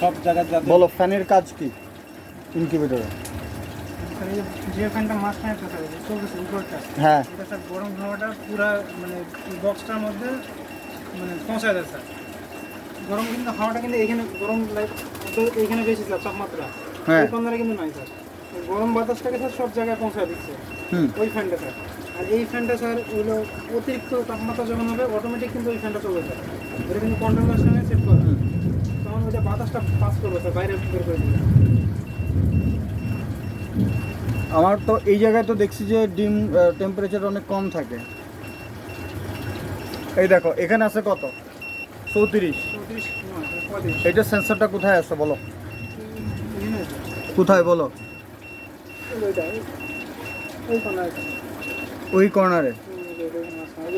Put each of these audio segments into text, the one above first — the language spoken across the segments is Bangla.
সব জায়গায় বলো ফ্যানের কাজ কি? ইনকিউবেটরে যে ফ্যানটা মাঝখানে তো স্যার চলতেছে উপরটা। হ্যাঁ। এটা স্যার গরম হাওয়াটা পুরা মানে বক্সটার মধ্যে মানে পৌঁছায় যায় স্যার। গরম কিন্তু হাওয়াটা কিন্তু এখানে গরম লাইট বেশি স্যার তাপমাত্রা। হ্যাঁ। কিন্তু নাই স্যার। গরম বাতাসটাকে স্যার সব জায়গায় পৌঁছায় দিচ্ছে। ওই ফ্যানটা স্যার। আর এই ফ্যানটা স্যার হলো অতিরিক্ত তাপমাত্রা যখন হবে অটোমেটিক কিন্তু ওই ফ্যানটা চলে যায়। এটা কিন্তু কন্ট্রোলার ওইটা বাতাসটা পাস করবে স্যার বাইরে বের করে দিবে আমার তো এই জায়গায় তো দেখছি যে ডিম টেম্পারেচার অনেক কম থাকে এই দেখো এখানে আছে কত চৌত্রিশ এইটা সেন্সরটা কোথায় আছে বলো কোথায় বলো ওই কর্নারে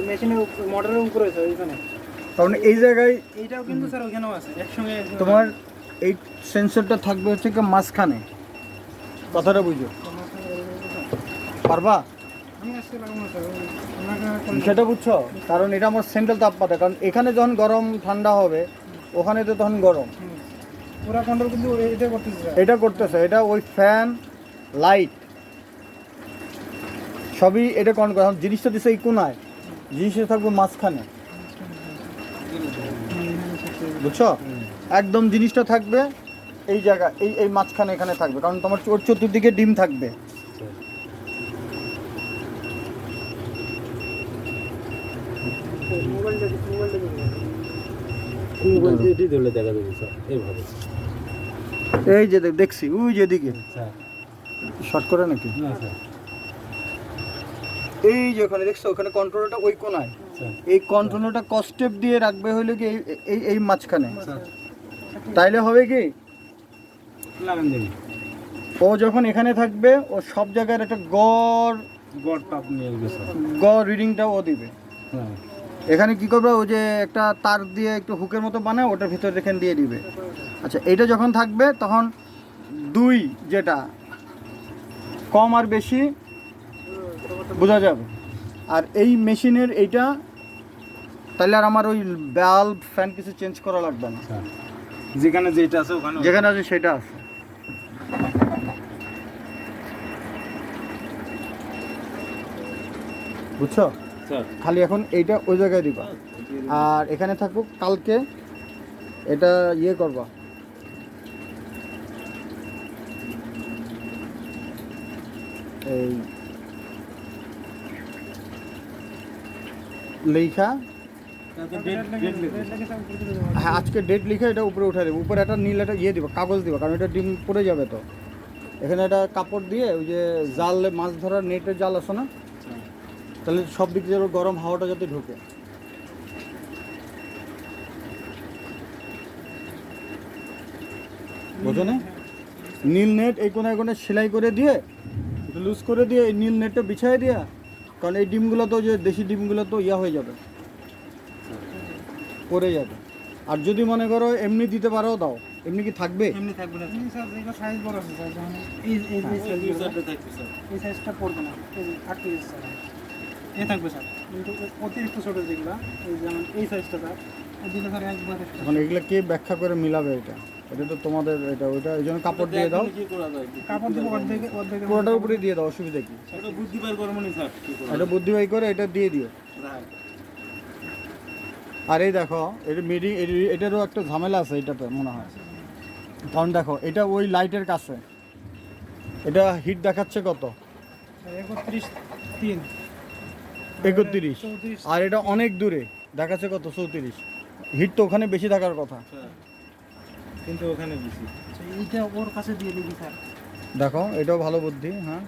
মেশিনের মোটরের উপরে ওইখানে কারণ এই জায়গায় এইটাও কিন্তু স্যার ওইখানেও আছে একসঙ্গে তোমার এই সেন্সরটা থাকবে হচ্ছে কি মাঝখানে। কথাটা বুঝো। পারবা? সেটা বুঝছ? কারণ এটা আমার সেন্ট্রাল তাপমাত্রা। কারণ এখানে যখন গরম ঠান্ডা হবে ওখানে তো তখন গরম। পুরা কন্ট্রোল কিন্তু এটা করতেছে এটা করতেছে এটা ওই ফ্যান লাইট সবই এটা কন্ট্রোল জিনিসটা দিছে এই কোনায়। জিনিসটা থাকবে মাঝখানে। বুঝছ? একদম জিনিসটা থাকবে এই জায়গা এই এই মাঝখানে এখানে থাকবে কারণ তোমার ওর চতুর্দিকে ডিম থাকবে। এই যে দেখছি ওই যেদিকে শর্ট করে নাকি? না স্যার এই যে ওখানে দেখছ ওখানে কন্ট্রোলটা ওই কোনায়। এই কন্ট্রোলটা কস্টেপ দিয়ে রাখবে হলে কি এই- এই মাঝখানে। স্যার তাইলে হবে কি? ও যখন এখানে থাকবে ও সব জায়গার একটা গড় গড় তাপ নিয়ে আসবে গড় রিডিংটা ও দিবে। হ্যাঁ। এখানে কি করবে? ও যে একটা তার দিয়ে একটু হুকের মতো বানায় ওটার ভিতরে এখানে দিয়ে দিবে। আচ্ছা এটা যখন থাকবে তখন দুই যেটা কম আর বেশি বোঝা যাবে। আর এই মেশিনের এইটা তাহলে আর আমার ওই বাল্ব ফ্যান কিছু চেঞ্জ করা লাগবে না। যেখানে যেটা আছে ওখানে যেখানে আছে সেটা আছে। বুঝছ? খালি এখন এইটা ওই জায়গায় দিবা। আর এখানে থাকুক কালকে এটা ইয়ে করবা। এই লেখা। হ্যাঁ আজকে ডেট লিখে এটা উপরে উঠে দেবো। উপরে একটা নীল একটা ইয়ে দিবা কাগজ দিবা কারণ এটা ডিম পড়ে যাবে তো। এখানে একটা কাপড় দিয়ে ওই যে জাল মাছ ধরার নেটের জাল আছে না? তাহলে সব দিক দিয়ে গরম হাওয়াটা যাতে ঢোকে। বোঝো না? নীল নেট এই কোনায় কোনায় সেলাই করে দিয়ে লুজ করে দিয়ে এই নীল নেটটা বিছাই দিয়া কারণ এই ডিমগুলো তো যে দেশি ডিমগুলো তো ইয়া হয়ে যাবে। পড়ে যাবে। আর যদি মনে করো এমনি দিতে পারো দাও এমনি কি থাকবে? এমনি থাকবে না। এমনি স্যার এটা সাইজ বড় আছে স্যার এই এই সাইজটা এই সাইজটা পড়বে না। এই যে আট কেজি স্যার এ থাকবে স্যার কিন্তু অতিরিক্ত ছোট যেগুলো এই যেমন এই সাইজটা স্যার দিলে স্যার একবারে এখন এগুলো কে ব্যাখ্যা করে মিলাবে এটা? এটা তো তোমাদের এটা ওইটা এই জন্য কাপড় দিয়ে দাও। কাপড় দিব অর্ধেক অর্ধেক পুরোটার উপরে দিয়ে দাও অসুবিধা কি? বুদ্ধি করব নি স্যার কি করা এটা করে এটা দিয়ে দিও। আর এই দেখো এটা মিডিং এটারও একটা ঝামেলা আছে এটাতে মনে হয়। কারণ দেখো এটা ওই লাইটের কাছে। এটা হিট দেখাচ্ছে কত? একত্রিশ তিন। একত্রিশ। আর এটা অনেক দূরে দেখাচ্ছে কত? চৌত্রিশ। হিট তো ওখানে বেশি থাকার কথা। কিন্তু ওখানে বেশি আচ্ছা, এইটা ওর কাছে দিয়ে দিবি স্যার। দেখো এটাও ভালো বুদ্ধি হ্যাঁ।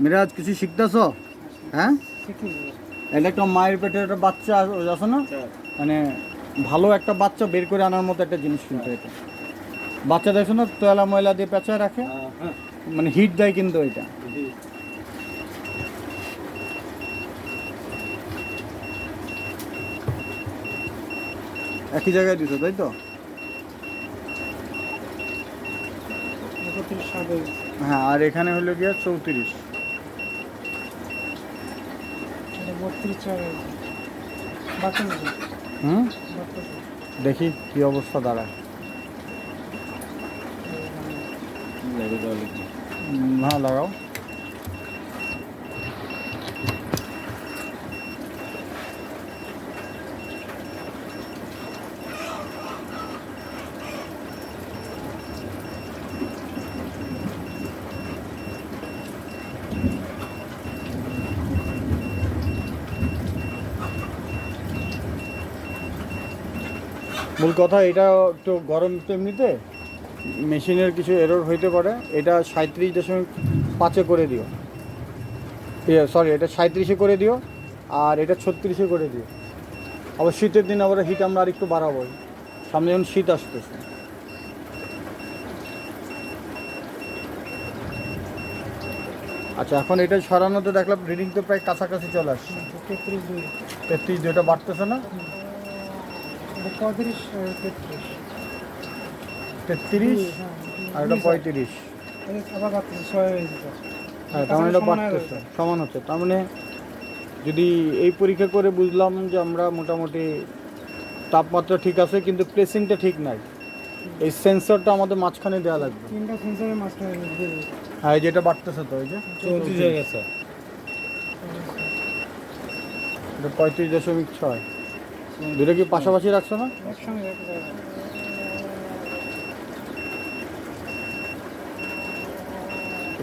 মিরাজ কিছু শিখতেছ? হ্যাঁ? এটা একটা মায়ের পেটে একটা বাচ্চা আস- আছে না? মানে ভালো একটা বাচ্চা বের করে আনার মতো একটা জিনিস কিন্তু এটা। বাচ্চা দেখছ না তয়লা ময়লা দিয়ে পেঁচায় রাখে? হ্যাঁ। মানে হিট দেয় কিন্তু এটা। একই জায়গায় দিছো তাই তো? সাত হ্যাঁ আর এখানে হলো গিয়ে চৌত্রিশ। হয়ে হুম? দেখি কি অবস্থা দাঁড়ায়। লাগে দেওয়া লিখবি উম, হ্যাঁ লাগাও মূল কথা এটা একটু গরম তো এমনিতে মেশিনের কিছু এরর হইতে পারে, এটা সাঁত্রিশ দশমিক পাঁচে করে দিও। সরি এটা সাঁত্রিশে করে দিও আর এটা ছত্রিশে করে দিও। আবার শীতের দিন আবার হিট আমরা আর একটু বাড়াবো। সামনে যখন শীত আসতেছে। আচ্ছা এখন এটা সরানোতে দেখলাম রিডিং তো প্রায় কাছাকাছি চলে আসছে। তেত্রিশ দুই। তেত্রিশ বাড়তেছে না? পঁয়ত্রিশ তেত্রিশ। তেত্রিশ আর এটা পঁয়ত্রিশ। হয়ে তার মানে এটা সমান বাড়তেছে গেছে। সমান হচ্ছে। তার মানে যদি এই পরীক্ষা করে বুঝলাম যে আমরা মোটামুটি তাপমাত্রা ঠিক আছে কিন্তু প্লেসিংটা ঠিক নাই। এই সেন্সরটা আমাদের মাঝখানে দেওয়া লাগবে। তিনটা সেন্সারের মাঝখানে হ্যাঁ এই যেটা বাড়তেছে তো এই যে? চৌত্রিশ হয়ে গেছে। এটা পঁয়ত্রিশ দশমিক ছয়। দুটো কি পাশাপাশি রাখছো না? একসঙ্গে রেখে দেবে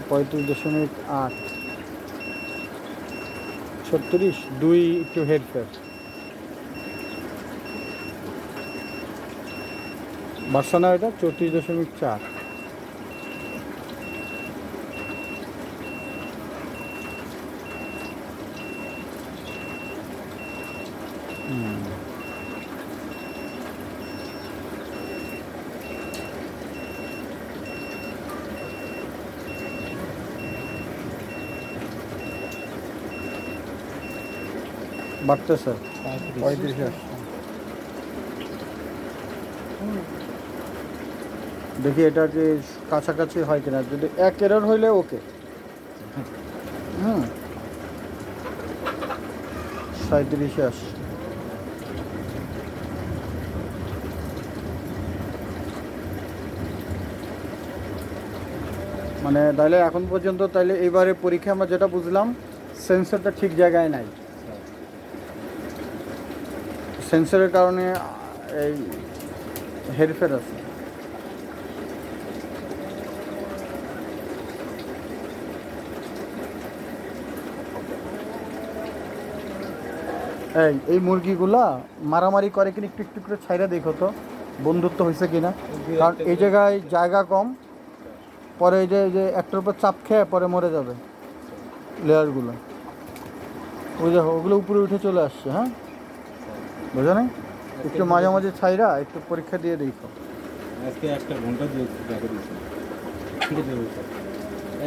পঁয়ত্রিশ দশমিক আট। ছত্রিশ দুই একটু হেরফের। বার্সানা এটা? চৌত্রিশ দশমিক চার। বাড়তেছে। পঁয়ত্রিশ। দেখি এটা কি কাছাকাছি হয় কিনা। যদি এক এরর হইলে ওকে হুম। সাঁত্রিশে আসছে। মানে তাহলে এখন পর্যন্ত তাহলে এবারে পরীক্ষা আমরা যেটা বুঝলাম সেন্সরটা ঠিক জায়গায় নাই। সেন্সরের কারণে এই হেরফের আছে। এই এই মুরগিগুলা মারামারি করে কিনা একটু একটু করে ছাইরা দেখো তো, বন্ধুত্ব হয়েছে কিনা। কারণ এই জায়গায় জায়গা কম, পরে এই যে একটার উপর চাপ খেয়ে পরে মরে যাবে লেয়ারগুলো। ওই দেখো ওগুলো উপরে উঠে চলে আসছে হ্যাঁ? বোঝা নাই? একটু মাঝে মাঝে ছাইরা একটু পরীক্ষা দিয়ে দেখো। আজকে একটা ঘণ্টা দিয়ে দেখা দিয়েছি ঠিক আছে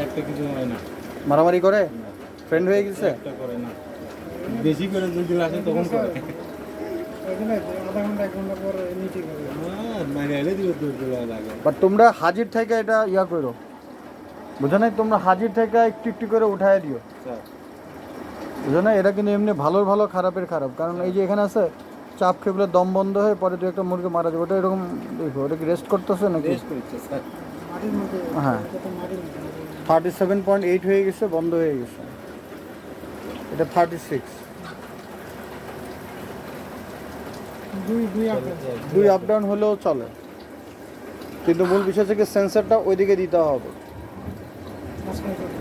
একটা কিছু হয় না। মারামারি করে? ফ্রেন্ড হয়ে গেছে? একটা করে না। বেশি করে যদি আসে তখন করে। এখানে আধা ঘণ্টা এক ঘণ্টা পর নিচে গেবে হ্যাঁ, বাট তোমরা হাজির থেকে এটা ইয়া করো। বুঝো নাই? তোমরা হাজির থেকে একটু একটু করে উঠায় দিও। বুঝো না এটা কিন্তু এমনি ভালোর ভালো খারাপের খারাপ। কারণ এই যে এখানে আছে চাপ খেয়ে বলে দম বন্ধ হয়ে পরে দু একটা মুরগি মারা যাবে। ওটা এরকম দেখো ওটা কি রেস্ট করতেছে নাকি? হ্যাঁ। থার্টি সেভেন পয়েন্ট এইট হয়ে গেছে বন্ধ হয়ে গেছে। এটা থার্টি সিক্স দুই দুই আগে দুই আপ ডাউন হলেও চলে। কিন্তু মূল বিষয় থেকে সেন্সারটা ওইদিকে দিতে হবে।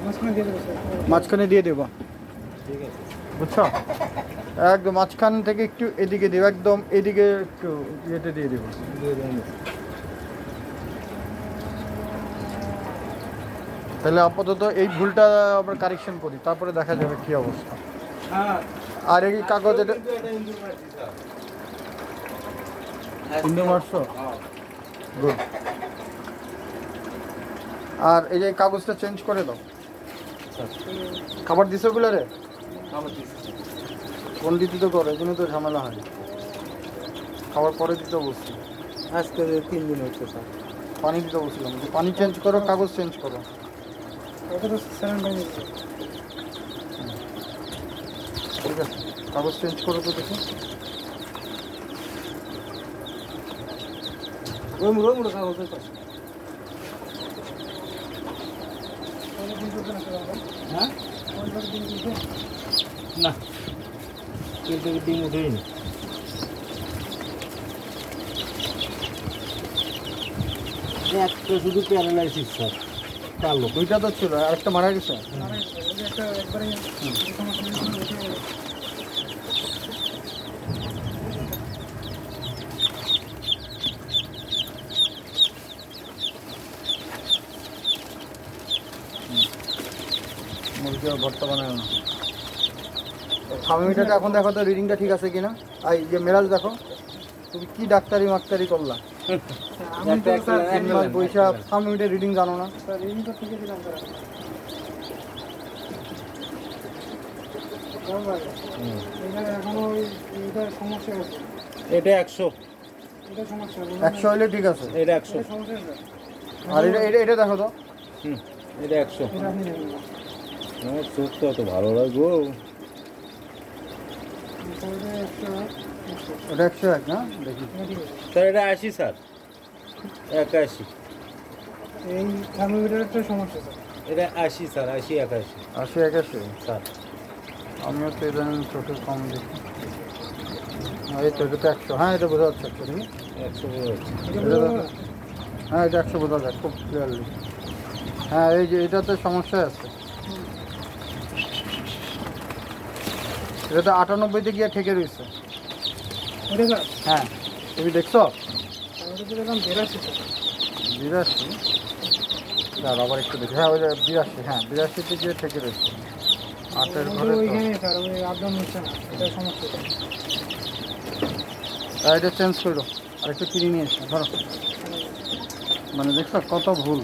মাঝখানে দিয়ে দেবে স্যার। মাঝখানে দিয়ে দেবা। ঠিক আছে। বুঝছ? একদম মাঝখান থেকে একটু এদিকে দেবো একদম এদিকে একটু ইয়েতে দিয়ে দেবো তাহলে আপাতত এই ভুলটা আমরা কারেকশন করি, তারপরে দেখা যাবে কি অবস্থা আর এই কাগজ এটা। গুড আর এই যে কাগজটা চেঞ্জ করে দাও খাবার দিছো গুলো রে খাবার। কোন তো করো এগুলো তো ঝামেলা হয়। খাবার পরে দিতে বলছি আজকে তিন দিন হচ্ছে স্যার। পানি দিতে বলছিলাম যে পানি চেঞ্জ করো কাগজ চেঞ্জ করো। ওটা তো ঠিক আছে। কাগজ চেঞ্জ করো তো দেখি। ওই মুড়ো মুড়ো কাগজ হ্যাঁ না। থেকে ডিম উঠেই একটা শুধু প্যারালাইসিস স্যার কালো দুইটা তো ছিল আর একটা মারা গেছে নেই, ভর্তা বানায় না থার্মোমিটারটা এখন দেখো তো রিডিংটা ঠিক আছে কিনা? আর এই যে মেরাজ দেখো তুমি কি ডাক্তারি মাক্তারি করলা? পয়সা থার্মোমিটার রিডিং জানো না? এটা একশো। একশো হইলে ঠিক আছে। এটা একশো। আর এটা এটা এটা দেখো তো। হুম এটা একশো। আমার চোখ তো ভালো লাগবো ওটা একশো এক না? দেখি। স্যার এটা আশি স্যার। একাশি। এই থার্মোমিটারটা সমস্যা স্যার। এটা আশি স্যার আশি একাশি। আশি একাশি? স্যার। আমিও তো এটা চোখে কম দেখি। হ্যাঁ, এই তো এটা তো একশো। হ্যাঁ এটা বোঝা যাচ্ছে একশো দেখি। একশো বোঝা যাচ্ছে? হ্যাঁ এটা একশো বোঝা যায় খুব ক্লিয়ারলি হ্যাঁ এই যে এটাতে সমস্যা আছে। এটাতে আটানব্বইতে গিয়ে ঠেকে রয়েছে। হ্যাঁ তুমি দেখছ? তো বিরাশি। দাঁড়া আবার একটু দেখি। হ্যাঁ ওই বিরাশি হ্যাঁ বিরাশিতে গিয়ে ঠেকে রয়েছে। আটের ঘরে তো- এটা স্যার হ্যাঁ, এটা চেঞ্জ করো। আর একটু কিনে নিয়ে এসো ধরো। মানে দেখছ কত ভুল।